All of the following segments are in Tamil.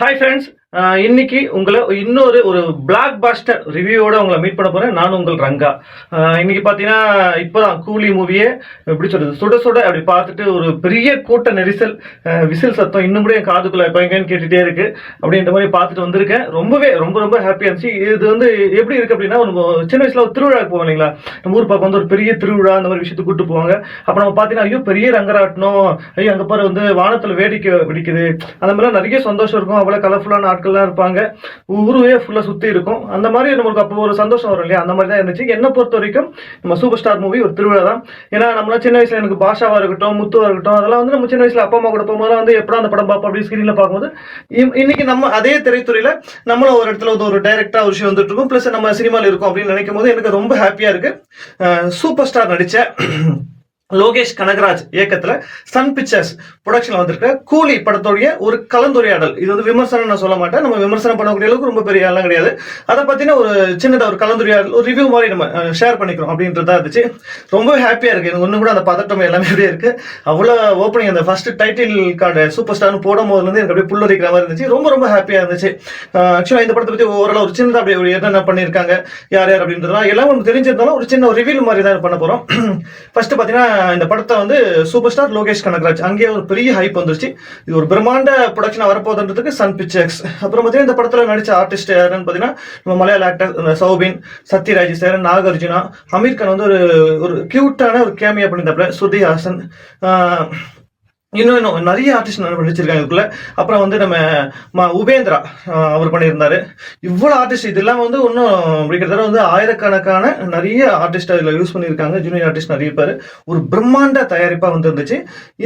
ஹாய் ஃப்ரெண்ட்ஸ் இன்னைக்கு உங்களை இன்னொரு ஒரு பிளாக் பாஸ்டர் ரிவ்யூவோட உங்களை மீட் பண்ண போறேன். நான் உங்கள் ரங்கா. இன்னைக்கு பார்த்தீங்கன்னா இப்போதான் கூலி மூவியே எப்படி சொல்றது சுட சுட அப்படி பார்த்துட்டு ஒரு பெரிய கூட்ட நெரிசல் விசில் சத்தம் இன்னும் கூட என் காதுக்குள்ள இப்போ கேட்டுட்டே இருக்கு. அப்படின்ற மாதிரி பார்த்துட்டு வந்திருக்கேன். ரொம்பவே ரொம்ப ரொம்ப ஹாப்பியாக இருந்துச்சு. இது வந்து எப்படி இருக்கு அப்படின்னா நம்ம சின்ன வயசுல ஒரு திருவிழாக்கு போவோம் இல்லைங்களா? நம்ம ஊர் பக்கம் வந்து ஒரு பெரிய திருவிழா அந்த மாதிரி விஷயத்துக்கு கூட்டு போவாங்க. அப்போ நம்ம பார்த்தீங்கன்னா ஐயோ பெரிய ரங்கராட்டணும். ஐயோ அங்கே பாரு வந்து வானத்தில் வேடிக்கை வெடிக்குது. அந்த மாதிரிலாம் நிறைய சந்தோஷம் இருக்கும். அவ்வளோ கலர்ஃபுல்லான ஆட்கள்லாம் இருப்பாங்க. ஊருவே ஃபுல்லாக சுற்றி இருக்கும். அந்த மாதிரி நம்மளுக்கு அப்போ ஒரு சந்தோஷம் வரும் இல்லையா? அந்த மாதிரி தான் இருந்துச்சு. என்னை பொறுத்த வரைக்கும் நம்ம சூப்பர் ஸ்டார் மூவி ஒரு திருவிழா தான். ஏன்னா நம்மளாம் சின்ன வயசுல எனக்கு பாஷாவா இருக்கட்டும் முத்துவா இருக்கட்டும் அதெல்லாம் வந்து நம்ம சின்ன வயசுல அப்பா அம்மா கூட போகும்போது வந்து எப்படா அந்த படம் பார்ப்போம் அப்படி ஸ்க்ரீனில் பார்க்கும்போது இன்னைக்கு நம்ம அதே திரைத்துறையில் நம்மளும் ஒரு இடத்துல வந்து ஒரு டைரக்டாக ஒரு விஷயம் வந்துட்டு இருக்கும். ப்ளஸ் நம்ம சினிமாவில் இருக்கோம் அப்படின்னு நினைக்கும் போது எனக்கு ரொம்ப ஹாப்பியா இருக்கு. சூப்பர் ஸ்டார் நடித்த லோகேஷ் கனகராஜ் இயக்கத்துல சன் பிக்சர்ஸ் ப்ரொடக்ஷன்ல வந்திருக்க கூலி படத்துடைய ஒரு கலந்துரையாடல். இது வந்து விமர்சனம் நான் சொல்ல மாட்டேன். நம்ம விமர்சனம் பண்ணக்கூடிய அளவுக்கு ரொம்ப பெரிய எல்லாம் கிடையாது. அதை பத்தின ஒரு சின்னதாக ஒரு கலந்துரையாடல் ஒரு ரிவ்யூ மாதிரி நம்ம ஷேர் பண்ணிக்கிறோம் அப்படின்றதா இருந்துச்சு. ரொம்ப ஹாப்பியா இருக்கு. எனக்கு ஒன்று கூட அந்த பதட்டம் எல்லாமே அப்படியே இருக்கு. அவ்வளோ ஓப்பனிங் அந்த ஃபர்ஸ்ட் டைட்டில் கார்டு சூப்பர் ஸ்டார்னு போடும் போதுல இருந்து எனக்கு அப்படியே புல்லரிக்கிற மாதிரி இருந்துச்சு. ரொம்ப ரொம்ப ஹாப்பியா இருந்துச்சு. ஆக்சுவலாக இந்த படத்தை பத்தி ஓரளவு ஒரு சின்னதாக அப்படியே ஒரு என்னென்ன பண்ணியிருக்காங்க யார் யார் அப்படின்றதுலாம் எல்லாம் ஒன்று தெரிஞ்சிருந்தாலும் ஒரு சின்ன ஒரு ரிவ்யூ மாதிரி தான் பண்ண போறோம். ஃபர்ஸ்ட் பார்த்தீங்கன்னா இந்த படத்தை வந்து சூப்பர் ஸ்டார் லோகேஷ் கனகராஜ். அங்கேயே ஒரு பெரிய ஹைப் வந்துருச்சு. இது ஒரு பிரம்மாண்ட ப்ரொடக்ஷன் வரப்போகுதுன்றதுக்கு சன் பிக்சர்ஸ் அப்புறம் பார்த்தீங்கன்னா இந்த படத்தில் நடிச்ச ஆர்டிஸ்ட் யாருன்னு பார்த்தீங்கன்னா நம்ம மலையாள ஆக்டர் சௌபின் சத்யராஜ் சேரன் நாகார்ஜுனா அமீர் கான் வந்து ஒரு ஒரு கியூட்டான ஒரு கேமியா பண்ணியிருந்தாப்புல ஸ்ருதி ஹாசன். இன்னும் இன்னும் நிறைய ஆர்டிஸ்ட் நடிச்சிருக்காங்க இதுக்குள்ள. அப்புறம் வந்து நம்ம ம உபேந்திரா அவர் பண்ணியிருந்தாரு. இவ்வளோ ஆர்டிஸ்ட் இது இல்லாமல் வந்து இன்னும் கிட்டத்தட்ட வந்து ஆயிரக்கணக்கான நிறைய ஆர்டிஸ்ட் அதில் யூஸ் பண்ணியிருக்காங்க. ஜூனியர் ஆர்டிஸ்ட் நிறைய பேர். ஒரு பிரம்மாண்ட தயாரிப்பாக வந்து இருந்துச்சு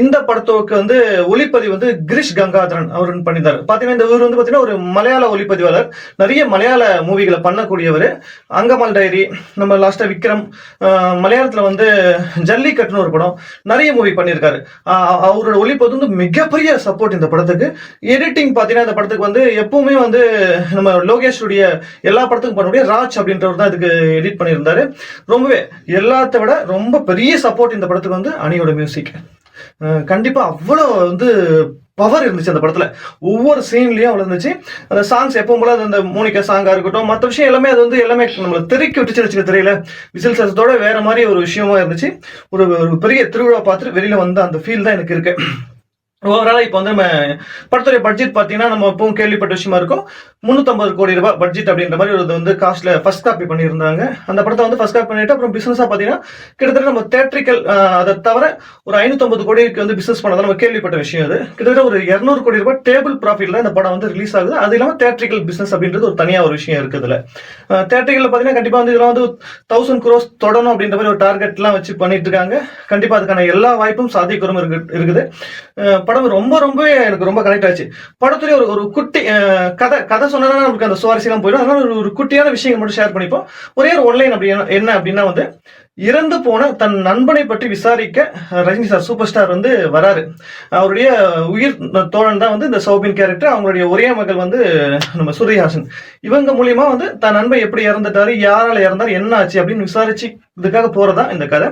இந்த படத்துக்கு வந்து ஒளிப்பதிவு வந்து கிரிஷ் கங்காதரன் அவர் பண்ணியிருந்தாரு. பார்த்தீங்கன்னா இந்த ஊர் வந்து பார்த்தீங்கன்னா ஒரு மலையாள ஒளிப்பதிவாளர். நிறைய மலையாள மூவிகளை பண்ணக்கூடியவர். அங்கமல் டைரி நம்ம லாஸ்ட்டாக விக்ரம் மலையாளத்தில் வந்து ஜல்லிக்கட்டுன்னு ஒரு படம் நிறைய மூவி பண்ணியிருக்காரு. அவரோட அவரோட ஒளிப்பது வந்து மிகப்பெரிய சப்போர்ட் இந்த படத்துக்கு. எடிட்டிங் பார்த்தீங்கன்னா இந்த படத்துக்கு வந்து எப்பவுமே வந்து நம்ம லோகேஷுடைய எல்லா படத்துக்கும் பண்ணக்கூடிய ராஜ் அப்படின்றவர் தான் இதுக்கு எடிட் பண்ணியிருந்தாரு. ரொம்பவே எல்லாத்த விட ரொம்ப பெரிய சப்போர்ட் இந்த படத்துக்கு வந்து அணியோட மியூசிக் கண்டிப்பா அவ்வளோ வந்து பவர் இருந்துச்சு அந்த படத்துல. ஒவ்வொரு சீன்லயும் அவ்வளவு இருந்துச்சு. அந்த சாங்ஸ் எப்பவும் போல அந்த மோனிகா சாங்கா இருக்கட்டும் மற்ற விஷயம் எல்லாமே அது வந்து எல்லாமே நம்மள திருக்கி விட்டுச்சு வச்சுக்க தெரியல. விசில் சத்தத்தோட வேற மாதிரி ஒரு விஷயமா இருந்துச்சு. ஒரு ஒரு பெரிய திருவிழா பார்த்துட்டு வெளியில வந்த அந்த ஃபீல் தான் எனக்கு இருக்கு. ஓவராலாக இப்போ வந்து நம்ம படத்துடைய பட்ஜெட் பார்த்தீங்கன்னா நம்ம எப்பவும் கேள்விப்பட்ட விஷயமா இருக்கும். முந்நூற்றம்பது கோடி ரூபாய் பட்ஜெட் அப்படின்ற மாதிரி ஒரு வந்து காஸ்ட்ல ஃபர்ஸ்ட் காப்பி பண்ணியிருந்தாங்க. அந்த படத்தை வந்து ஃபர்ஸ்ட் காப்பி பண்ணிட்டு அப்புறம் பிசினஸாக பார்த்தீங்கன்னா கிட்டத்தட்ட நம்ம தேட்ரிக்கல் அதை தவிர ஒரு ஐநூற்றம்பது கோடிக்கு வந்து பிசினஸ் பண்ணதான் நம்ம கேள்விப்பட்ட விஷயம் அது. கிட்டத்தட்ட ஒரு இரநூறு கோடி ரூபாய் டேபிள் ப்ராஃபிட்ல இந்த படம் வந்து ரிலீஸ் ஆகுது. அது இல்லாமல் தேட்ரிக்கல் பிசினஸ் அப்படின்றது ஒரு தனியாக ஒரு விஷயம் இருக்குதுல தேட்ரிக்கல் பார்த்தீங்கன்னா கண்டிப்பாக வந்து இதெல்லாம் வந்து தௌசண்ட் குரோஸ் தொடணும் அப்படின்ற மாதிரி ஒரு டார்கெட்லாம் வச்சு பண்ணிட்டு இருக்காங்க. கண்டிப்பாக அதுக்கான எல்லா வாய்ப்பும் சாத்தியக்கூறும் இருக்கு இருக்குது. படம் ரொம்ப ரொம்பவே எனக்கு ரொம்ப கனெக்ட் ஆச்சு. படத்துலேயே ஒரு ஒரு குட்டி கதை கதை சொன்னா நமக்கு அந்த சுவாரஸ்யம் போயிடும். அதனால ஒரு- குட்டியான விஷயங்கள் மட்டும் ஷேர் பண்ணிப்போம். ஒரே ஒரு ஒன்லைன் அப்படி என்ன அப்படின்னா வந்து இறந்து போன தன் நண்பனை பற்றி விசாரிக்க ரஜினி சார் சூப்பர் ஸ்டார் வந்து வராரு. அவருடைய உயிர் தோழன் தான் வந்து இந்த சௌபின் கேரக்டர். அவங்களுடைய ஒரே மகள் வந்து நம்ம சூரியஹாசன் இவங்க மூலியமா வந்து தன் நண்பன் எப்படி இறந்துட்டாரு யாரால இறந்தாரு என்ன ஆச்சு அப்படின்னு விசாரிச்சு இதுக்காக போறதா இந்த கதை.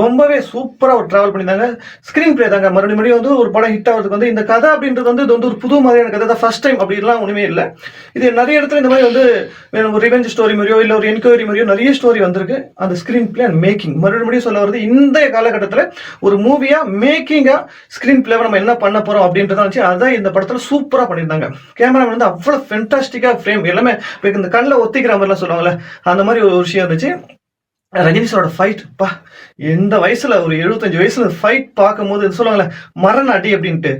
ரொம்பவே சூப்பரா ஒரு டிராவல் பண்ணியிருந்தாங்க. ஸ்கிரீன் பிளே தாங்க. மறுபடியும் மறுபடியும் வந்து ஒரு படம் ஹிட் ஆகிறதுக்கு வந்து இந்த கதை அப்படின்றது வந்து இது வந்து ஒரு புது மாதிரியான கதை தான். ஃபர்ஸ்ட் டைம் அப்படிலாம் ஒண்ணுமே இல்லை. இது நிறைய இடத்துல இந்த மாதிரி வந்து ஒரு ரிவெஞ்ச் ஸ்டோரி மாதிரியோ இல்லை ஒரு என்கொயரி மாதிரியோ நிறைய ஸ்டோரி வந்திருக்கு. அந்த ஸ்கிரீன் பிளே அண்ட் மேக்கிங் மறுபடியும் சொல்ல வருது இந்த காலகட்டத்தில் ஒரு மூவியா மேக்கிங்கா ஸ்கிரீன் பிளேவை நம்ம என்ன பண்ண போறோம் அப்படின்றத வச்சு அதான் இந்த படத்துல சூப்பரா பண்ணியிருந்தாங்க. கேமராமேன் வந்து அவ்வளவு ஃபென்டாஸ்டிக்கா ஃப்ரேம் எல்லாமே இந்த கண்ணில் ஒத்திக்கிற மாதிரிலாம் சொல்லுவாங்கல்ல அந்த மாதிரி ஒரு விஷயம் இருந்துச்சு. ரஜினி சாரோட ஃபைட் பா எந்த வயசுல ஒரு எழுபத்தஞ்சு வயசுல ஃபைட் பார்க்கும்போது சொல்லுவாங்கல்ல மரண அடி அப்படின்ட்டு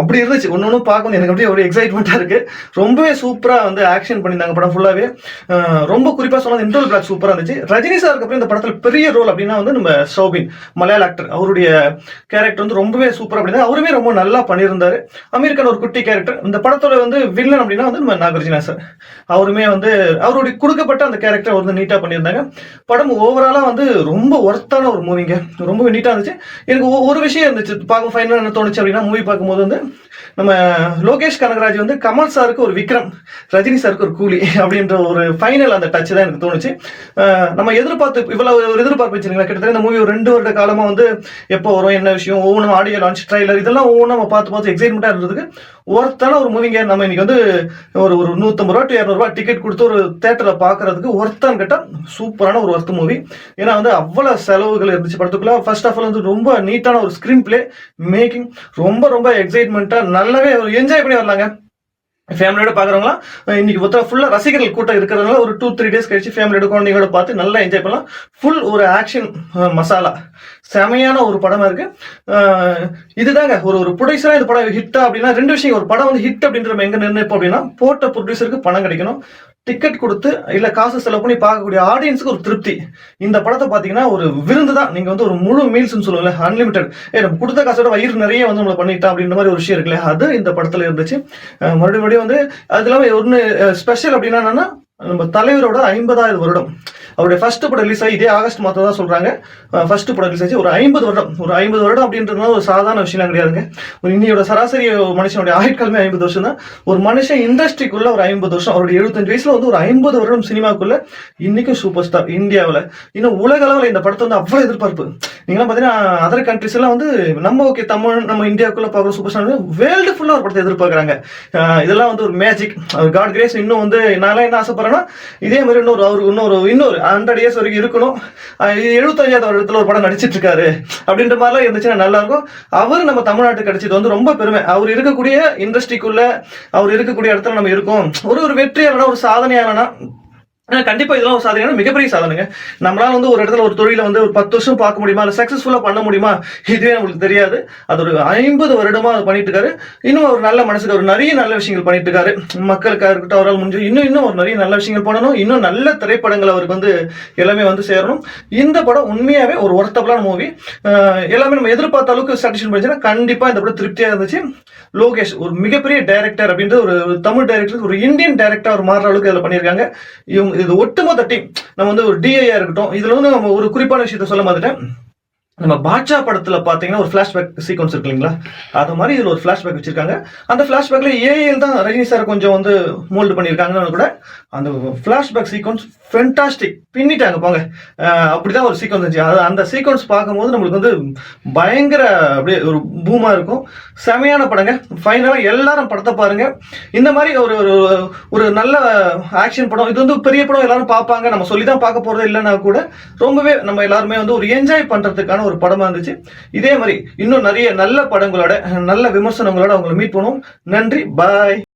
அப்படி இருந்துச்சு. ஒன்று ஒன்றும் பார்க்கும்போது எனக்கு அப்படியே ஒரு எக்ஸைட்மெண்ட்டாக இருக்கு. ரொம்பவே சூப்பராக வந்து ஆக்ஷன் பண்ணியிருந்தாங்க படம் ஃபுல்லாகவே ரொம்ப குறிப்பாக சொன்னது இன்டர்வல் பிளாக் சூப்பராக இருந்துச்சு. ரஜினி சாருக்கு அப்புறம் இந்த படத்தில் பெரிய ரோல் அப்படின்னா வந்து நம்ம சௌபின் மலையாள ஆக்டர் அவருடைய கேரக்டர் வந்து ரொம்பவே சூப்பராக அப்படின்னா அவருமே ரொம்ப நல்லா பண்ணியிருந்தாரு. அமெரிக்கன் ஒரு குட்டி கேரக்டர் இந்த படத்தோட வந்து வில்லன் அப்படின்னா வந்து நம்ம நாகார்ஜுனா சார் அவருமே வந்து அவருடைய கொடுக்கப்பட்ட அந்த கேரக்டர் வந்து நீட்டாக பண்ணியிருந்தாங்க. படம் ஓவராலா வந்து ரொம்ப ஒர்த்தான ஒரு மூவிங்க ரொம்ப நீட்டா இருந்துச்சு. எனக்கு ஒரு விஷயம் இருந்துச்சு. பார்க்க ஃபைனலாக என்ன தோணுச்சு அப்படின்னா மூவி பார்க்கும்போது வந்து நம்ம லோகேஷ் கனகராஜ் வந்து கமல் சாருக்கு ஒரு விக்ரம் ரஜினி சாருக்கு ஒரு கூலி அப்படின்ற ஒரு ஃபைனல் அந்த டச் தான் எனக்கு தோணுச்சு. நம்ம எதிர்பார்த்து இவ்வளவு ஒரு எதிர்பார்ப்பு வச்சுருங்களா கிட்டத்தட்ட இந்த மூவி ஒரு ரெண்டு வருட காலமா வந்து எப்போ வரும் என்ன விஷயம் ஒவ்வொன்றும் ஆடியோ லான்ச் ட்ரைலர் இதெல்லாம் ஒவ்வொன்றும் நம்ம பார்த்து பார்த்து எக்ஸைட்மெண்ட்டாக இருந்ததுக்கு ஒருத்தான ஒரு மூவிங்க நம்ம இன்னைக்கு வந்து ஒரு ஒரு நூற்றம்பது ரூபா டு இரநூறுபா டிக்கெட் கொடுத்து ஒரு தேட்டரில் பார்க்கறதுக்கு ஒருத்தான்னு கேட்டால் சூப்பரான ஒரு ஒர்த்து மூவி ஏன்னா வந்து அவ்வளோ செலவுகள் இருந்துச்சு படத்துக்குள்ள. ஃபர்ஸ்ட் ஆஃப் ஆல் வந்து ரொம்ப நீட்டான ஒரு ஸ்க்ரீன் பிளே மேக்கிங் ரொம்ப ரொம்ப எக்ஸைட்மெண்ட்டாக நல்லாவே என்ஜாய் பண்ணி வரலாங்க. ஃபேமிலியோட பார்க்குறவங்களாம் இன்னைக்கு மொத்தம் ஃபுல்லாக ரசிகர்கள் கூட்டம் இருக்கிறதுனால ஒரு டூ த்ரீ டேஸ் கழிச்சு ஃபேமிலியோட குழந்தைங்களோட பார்த்து நல்லா என்ஜாய் பண்ணலாம். ஃபுல் ஒரு ஆக்ஷன் மசாலா செமையான ஒரு படமா இருக்கு. இதுதாங்க ஒரு ஒரு ப்ரொடியூசரா இந்த படம் ஹிட்டா அப்படின்னா ரெண்டு விஷயம் ஒரு படம் வந்து ஹிட் அப்படின்ற நம்ம எங்க நிர்ணயிப்போம் அப்படின்னா போட்ட ப்ரொடியூசருக்கு பணம் கிடைக்கணும். டிக்கெட் கொடுத்து இல்ல காசு செலவு பண்ணி பார்க்கக்கூடிய ஆடியன்ஸுக்கு ஒரு திருப்தி. இந்த படத்தை பாத்தீங்கன்னா ஒரு விருந்து தான். நீங்க வந்து ஒரு முழு மீல்ஸ்னு சொல்லுவோம்ல அன்லிமிடெட் ஏ நம்ம கொடுத்த காசோட வயிறு நிறைய வந்து நம்மளை பண்ணிட்டான் அப்படின்ற மாதிரி ஒரு விஷயம் இருக்குல்ல அது இந்த படத்துல இருந்துச்சு. மறுபடியும் மறுபடியும் வந்து அது இல்லாம ஒன்னு ஸ்பெஷல் அப்படின்னா என்னன்னா நம்ம தலைவரோட ஐம்பதாவது வருடம். அவருடைய ஃபர்ஸ்ட் படம் ரிலீஸ் ஆகி இதே ஆகஸ்ட் மாதம் தான் சொல்றாங்க. ஃபர்ஸ்ட் படம் ரிலீஸ் ஆச்சு. ஒரு ஐம்பது வருடம். ஒரு ஐம்பது வருடம் அப்படின்றதுனால ஒரு சாதாரண விஷயம் கிடையாதுங்க. ஒரு இன்னையோட சராசரி மனுஷனுடைய ஆயுட்காலமே ஐம்பது வருஷம் தான் ஒரு மனுஷன் இண்டஸ்ட்ரிக்குள்ள ஒரு ஐம்பது வருஷம். அவருடைய எழுபத்தஞ்சு வயசுல வந்து ஒரு ஐம்பது வருடம் சினிமாக்குள்ள இன்னைக்கும் சூப்பர் ஸ்டார் இந்தியாவில். இன்னும் உலக அளவில் இந்த படத்தை வந்து அவ்வளோ எதிர்பார்ப்பு. நீங்களாம் பார்த்தீங்கன்னா அதர் கண்ட்ரிஸ் எல்லாம் வந்து நம்ம ஓகே தமிழ் நம்ம இந்தியாவுக்குள்ள பார்க்குற சூப்பர் ஸ்டார் வேர்ல்டு ஃபுல்லாக ஒரு படத்தை எதிர்பார்க்குறாங்க. இதெல்லாம் வந்து ஒரு மேஜிக் காட் கிரேஸ் இன்னும் வந்து நான் என்ன ஆசைப்படுறேன்னா இதே மாதிரி இன்னொரு அவர் இன்னொரு இன்னொரு ஹண்ட்ரட் இயர்ஸ் வரைக்கும் இருக்கணும். எழுபத்தஞ்சாவது வருடத்துல ஒரு படம் நடிச்சிட்டு இருக்காரு அப்படின்ற மாதிரிலாம் இருந்துச்சுன்னா நல்லா இருக்கும் அவர் நம்ம தமிழ்நாட்டுக்கு கிடைச்சது வந்து ரொம்ப பெருமை. அவர் இருக்கக்கூடிய இண்டஸ்ட்ரிக்குள்ள அவர் இருக்கக்கூடிய இடத்துல நம்ம இருக்கோம். ஒரு ஒரு வெற்றியாளனா ஒரு சாதனையாளனா ஆனால் கண்டிப்பா இதெல்லாம் ஒரு சாதனையான மிகப்பெரிய சாதனைங்க. நம்மளால வந்து ஒரு இடத்துல ஒரு தொழில வந்து ஒரு பத்து வருஷம் பார்க்க முடியுமா? இல்ல சக்சஸ்ஃபுல்லா பண்ண முடியுமா? இதுவே நம்மளுக்கு தெரியாது. அது ஒரு ஐம்பது வருடமா பண்ணிட்டு இருக்காரு இன்னும் ஒரு நல்ல மனசுக்கு ஒரு நிறைய நல்ல விஷயங்கள் பண்ணிட்டு இருக்காரு மக்களுக்காக இருக்கட்டும் அவரால் முடிஞ்சு இன்னும் இன்னும் ஒரு நிறைய நல்ல விஷயங்கள் பண்ணணும். இன்னும் நல்ல திரைப்படங்கள் அவருக்கு வந்து எல்லாமே வந்து சேரணும். இந்த படம் உண்மையாவே ஒரு ஒர்த்தபிளான மூவி எல்லாமே நம்ம எதிர்பார்த்த அளவுக்கு சாட்டிஸ்ஃபை பண்ணிச்சுன்னா கண்டிப்பா இந்த படம் திருப்தியா இருந்துச்சு. லோகேஷ் ஒரு மிகப்பெரிய டைரக்டர் அப்படின்ற ஒரு ஒரு தமிழ் டைரக்டர் ஒரு இந்தியன் டைரக்டர் ஒரு மாறுற அளவுக்கு இதில் பண்ணியிருக்காங்க. இவங்க இது ஒட்டுமொத்த டீம் நம்ம வந்து ஒரு டிஐயா இருக்கட்டும் இதுல வந்து நம்ம ஒரு குறிப்பான விஷயத்த சொல்ல மாட்டேன் நம்ம பாட்ஷா படத்துல பாத்தீங்கன்னா ஒரு ஃபிளாஷ்பேக் சீக்வன்ஸ் இருக்கு இல்லைங்களா? அது மாதிரி இதுல ஒரு ஃபிளாஷ்பேக் வச்சிருக்காங்க. அந்த ஃபிளாஷ்பேக்ல ஏஎல் தான் ரஜினி சார் கொஞ்சம் வந்து மோல்டு பண்ணியிருக்காங்கன்னு கூட அந்த ஃபிளாஷ்பேக் சீக்வன்ஸ் ஃபென்டாஸ்டிக் பின்னிட்டாங்க போங்க. அப்படிதான் ஒரு சீக்வன்ஸ் இருந்துச்சு. அது அந்த சீக்வன்ஸ் பார்க்கும்போது நம்மளுக்கு வந்து பயங்கர அப்படியே ஒரு பூமா இருக்கும். செமையான படங்க. ஃபைனலாக எல்லாரும் படத்தை பாருங்க. இந்த மாதிரி ஒரு ஒரு ஒரு நல்ல ஆக்ஷன் படம். இது வந்து பெரிய படம் எல்லாரும் பார்ப்பாங்க. நம்ம சொல்லி தான் பார்க்க போறது இல்லைன்னா கூட ரொம்பவே நம்ம எல்லாருமே வந்து ஒரு என்ஜாய் பண்றதுக்கான ஒரு படமா இருந்துச்சு. இதே மாதிரி இன்னும் நிறைய நல்ல படங்களோட நல்ல விமர்சனங்களோட உங்களை மீட் பண்ணுவோம். நன்றி. பாய்